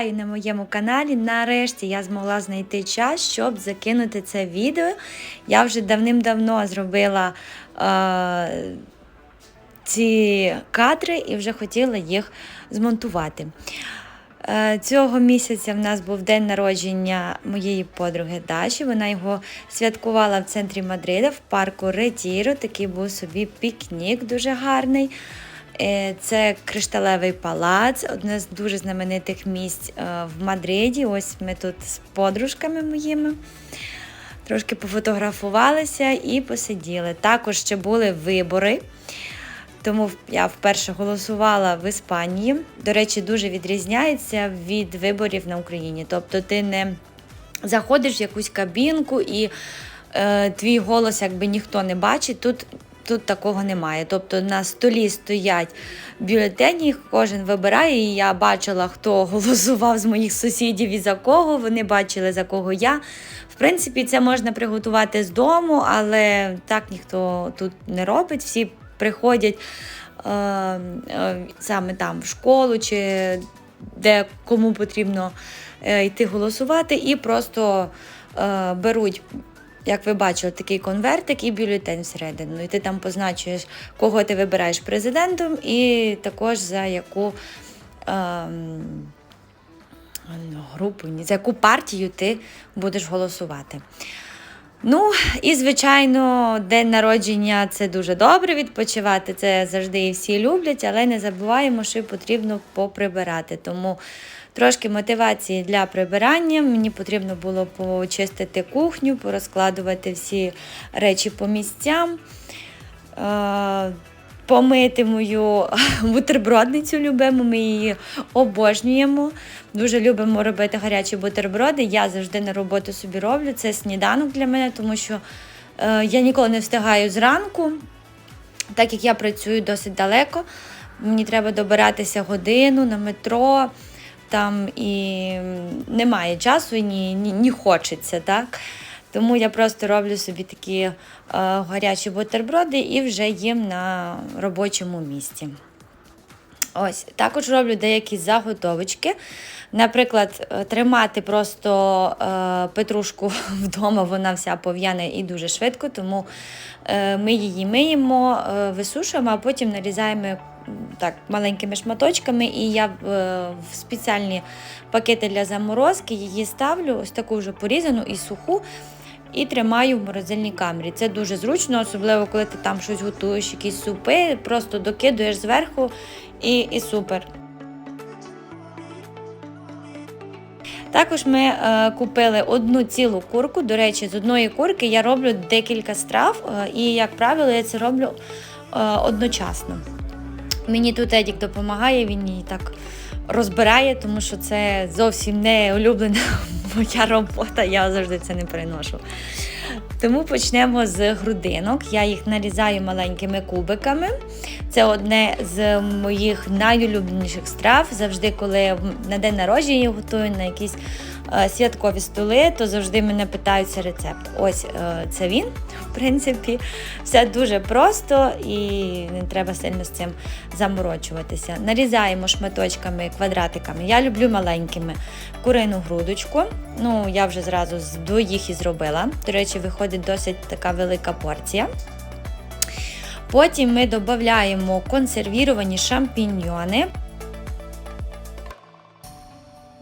Вітаю на моєму каналі. Нарешті я змогла знайти час, щоб закинути це відео. Я вже давним-давно зробила е, ці кадри і вже хотіла їх змонтувати. Е, Цього місяця в нас був день народження моєї подруги Даші. Вона його святкувала в центрі Мадрида в парку Ретіро. Такий був собі пікнік дуже гарний. Е, Це кришталевий палац, одне з дуже знаменитих місць е, в Мадриді. Ось ми тут з подружками моїми. Трошки пофотографувалися і посиділи. Також ще були вибори. Тому я вперше голосувала в Іспанії. До речі, дуже відрізняється від виборів на Україні. Тобто ти не заходиш в якусь кабінку і е, твій голос якби ніхто не бачить. Тут Тут такого немає. Тобто на столі стоять бюлетені, кожен вибирає. І я бачила, хто голосував з моїх сусідів і за кого. Вони бачили, за кого я. В принципі, це можна приготувати з дому, але так ніхто тут не робить. Всі приходять е, е, саме там в школу чи де кому потрібно е, йти голосувати, і просто е, беруть. Як ви бачили, такий конвертик і бюлетень всередину. І ти там позначуєш, кого ти вибираєш президентом, і також за яку ем, групу, ні, за яку партію ти будеш голосувати. Ну, і, звичайно, день народження це дуже добре відпочивати. Це завжди і всі люблять, але не забуваємо, що потрібно поприбирати. Тому трошки мотивації для прибирання. Мені потрібно було почистити кухню, порозкладувати всі речі по місцям. Помити мою бутербродницю любимо, ми її обожнюємо. Дуже любимо робити гарячі бутерброди. Я завжди на роботу собі роблю. Це сніданок для мене, тому що е, я ніколи не встигаю зранку, так як я працюю досить далеко. Мені треба добиратися годину на метро, там і немає часу, і ні, ні, ні хочеться. так. Тому я просто роблю собі такі е, гарячі бутерброди і вже їм на робочому місці. Ось, Також роблю деякі заготовочки. Наприклад, е, тримати просто е, петрушку вдома, вона вся пов'яне і дуже швидко, тому е, ми її миємо, е, висушуємо, а потім нарізаємо так, маленькими шматочками. І я е, в спеціальні пакети для заморозки її ставлю, ось таку вже порізану і суху. І тримаю в морозильній камері. Це дуже зручно, особливо коли ти там щось готуєш, якісь супи, просто докидуєш зверху і, і супер. Також ми е, купили одну цілу курку. До речі, з одної курки я роблю декілька страв, е, і, як правило, я це роблю е, одночасно. Мені тут Едік допомагає, він її так розбирає, тому що це зовсім не улюблена моя робота, я завжди це не переношу. Тому почнемо з грудинок. Я їх нарізаю маленькими кубиками. Це одне з моїх найулюбленіших страв. Завжди, коли на день народження я готую на якісь е, святкові столи, то завжди мене питаються рецепт. Ось е, це він. В принципі, все дуже просто і не треба сильно з цим заморочуватися. Нарізаємо шматочками, квадратиками. Я люблю маленькими курину грудочку. Ну, я вже зразу з двоїх і зробила. До речі, виходить досить така велика порція. Потім ми додаємо консервіровані шампіньйони.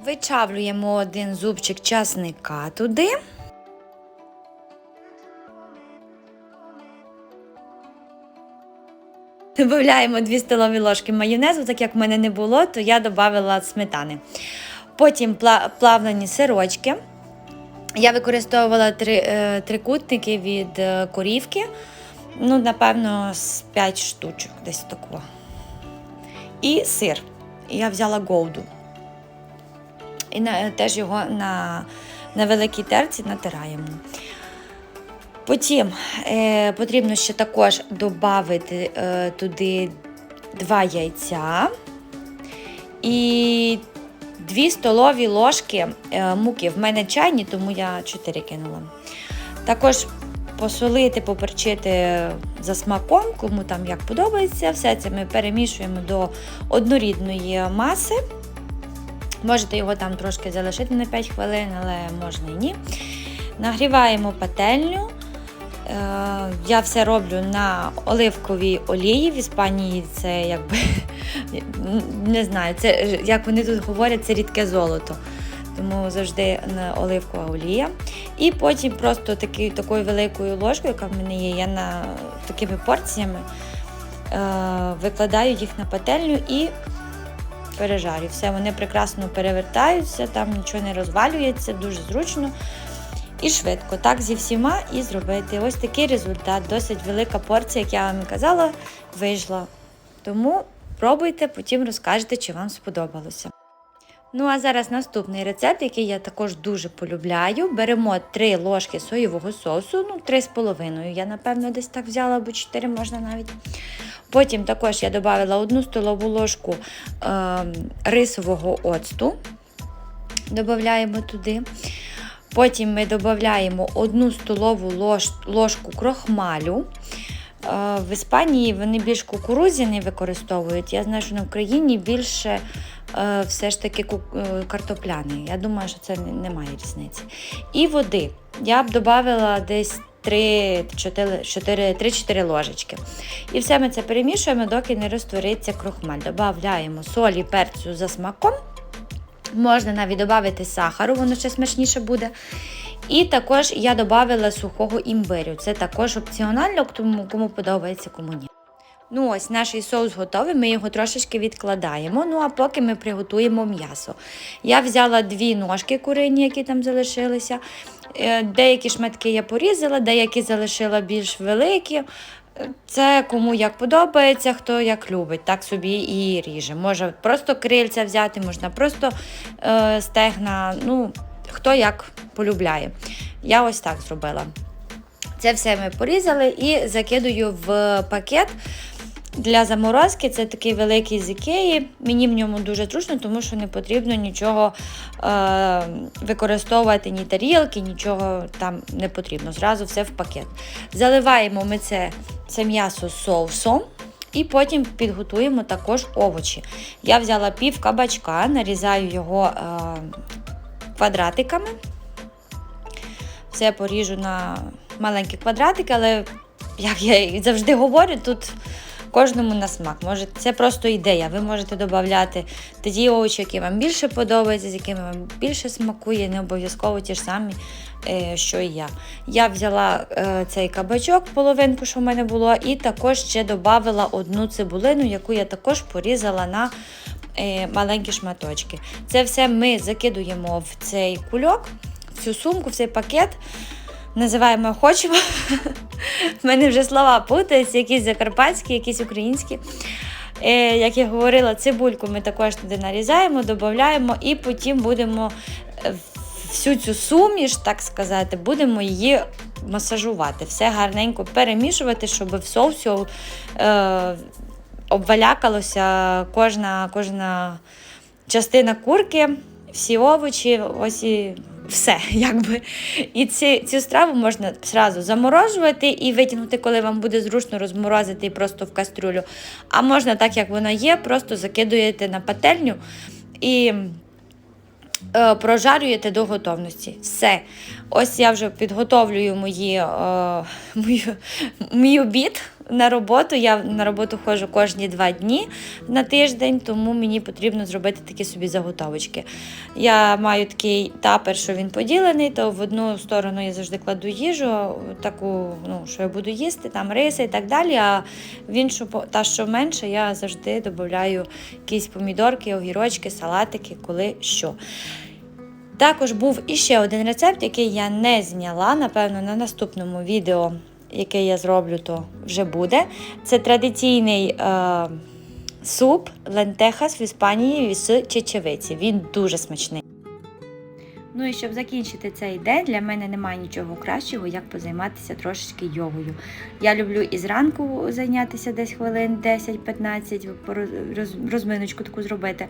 Вичавлюємо один зубчик часника туди. Додаємо 2 столові ложки майонезу, так як в мене не було, то я додала сметани. Потім плавлені сирочки. Я використовувала три, е, трикутники від е, корівки. Ну, напевно, з 5 штучок десь такого. І сир. Я взяла голду. І на, теж його на на великій терці натираємо. Потім е, потрібно ще також додати е, туди 2 яйця і 2 столові ложки е, муки. В мене чайні, тому я 4 кинула. Також посолити, поперчити за смаком, кому там як подобається. Все це ми перемішуємо до однорідної маси. Можете його там трошки залишити на 5 хвилин, але можна і ні. Нагріваємо пательню. Е, Я все роблю на оливковій олії. В Іспанії це якби не знаю, це як вони тут говорять, це рідке золото. Тому завжди оливкова олія. І потім просто такі, такою великою ложкою, яка в мене є, я на такими порціями е, викладаю їх на пательню і пережарю. Все, вони прекрасно перевертаються, там нічого не розвалюється, дуже зручно і швидко. Так зі всіма і зробити. Ось такий результат. Досить велика порція, як я вам казала, вийшла. Тому пробуйте, потім розкажете, чи вам сподобалося. Ну, а зараз наступний рецепт, який я також дуже полюбляю. Беремо 3 ложки соєвого соусу, ну 3,5 я, напевно, десь так взяла, або 4 можна навіть. Потім також я додала 1 столову ложку е, рисового оцту. Додаємо туди. Потім ми додаємо 1 столову лож, ложку крохмалю. Е, В Іспанії вони більш кукурудзяний використовують. Я знаю, що на Україні більше е, все ж таки е, картопляний. Я думаю, що це немає різниці. І води. Я б додала десь 3-4 ложечки. І все ми це перемішуємо, доки не розтвориться крохмаль. Додаємо солі, перцю за смаком. Можна навіть додати сахару, воно ще смачніше буде. І також я додала сухого імбирю. Це також опціонально, тому кому подобається, кому ні. Ну ось наш соус готовий, ми його трошечки відкладаємо. Ну а поки ми приготуємо м'ясо. Я взяла дві ножки курині, які там залишилися. Е, Деякі шматки я порізала, деякі залишила більш великі. Це кому як подобається, хто як любить, так собі і ріже. Може просто крильця взяти, можна просто е, стегна, ну, хто як полюбляє. Я ось так зробила. Це все ми порізали і закидую в пакет. Для заморозки це такий великий з ікеї. Мені в ньому дуже зручно, тому що не потрібно нічого е, використовувати, ні тарілки, нічого там не потрібно. Зразу все в пакет. Заливаємо ми це, це м'ясо соусом. І потім підготуємо також овочі. Я взяла пів кабачка, нарізаю його е, квадратиками. Все поріжу на маленькі квадратики, але як я завжди говорю, тут кожному на смак. Може, це просто ідея. Ви можете додати ті овочі, які вам більше подобаються, з якими вам більше смакує, не обов'язково ті ж самі, е, що і я. Я взяла е, цей кабачок, половинку, що в мене було, і також ще додала одну цибулину, яку я також порізала на е, маленькі шматочки. Це все ми закидуємо в цей кульок, в цю сумку, в цей пакет. Називаємо хочемо. В мене вже слова путаються, якісь закарпатські, якісь українські. Е, як я говорила, цибульку ми також туди нарізаємо, додаємо і потім будемо е, всю цю суміш, так сказати, будемо її масажувати. Все гарненько перемішувати, щоб в соусі е, обвалякалося кожна, кожна частина курки, всі овочі, ось і все. якби. І ці, цю страву можна зразу заморожувати і витягнути, коли вам буде зручно розморозити просто в кастрюлю. А можна, так як вона є, просто закидуєте на пательню і е, прожарюєте до готовності. Все. Ось я вже підготовлюю мої, е, мою, мій обід на роботу. Я на роботу ходжу кожні два дні на тиждень, тому мені потрібно зробити такі собі заготовочки. Я маю такий тапер, що він поділений, то в одну сторону я завжди кладу їжу, таку, ну, що я буду їсти, там риси і так далі. А в іншу, та, що менше, я завжди додаю якісь помідорки, огірочки, салатики, коли що. Також був іще один рецепт, який я не зняла. Напевно, на наступному відео, яке я зроблю, то вже буде. Це традиційний е, суп лентехас в Іспанії з чечевиці. Він дуже смачний. Ну і щоб закінчити цей день, для мене немає нічого кращого, як позайматися трошечки йогою. Я люблю і зранку зайнятися десь хвилин 10-15, пороз- розминочку таку зробити,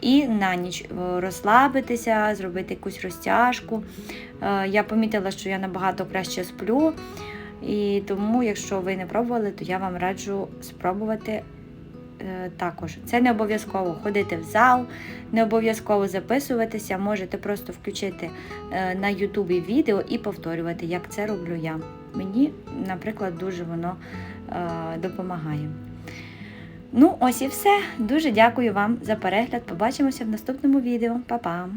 і на ніч е, розслабитися, зробити якусь розтяжку. Е, Я помітила, що я набагато краще сплю. І тому, якщо ви не пробували, то я вам раджу спробувати е, також. Це не обов'язково ходити в зал, не обов'язково записуватися, можете просто включити е, на Ютубі відео і повторювати, як це роблю я. Мені, наприклад, дуже воно е, допомагає. Ну, ось і все. Дуже дякую вам за перегляд. Побачимося в наступному відео. Па-па!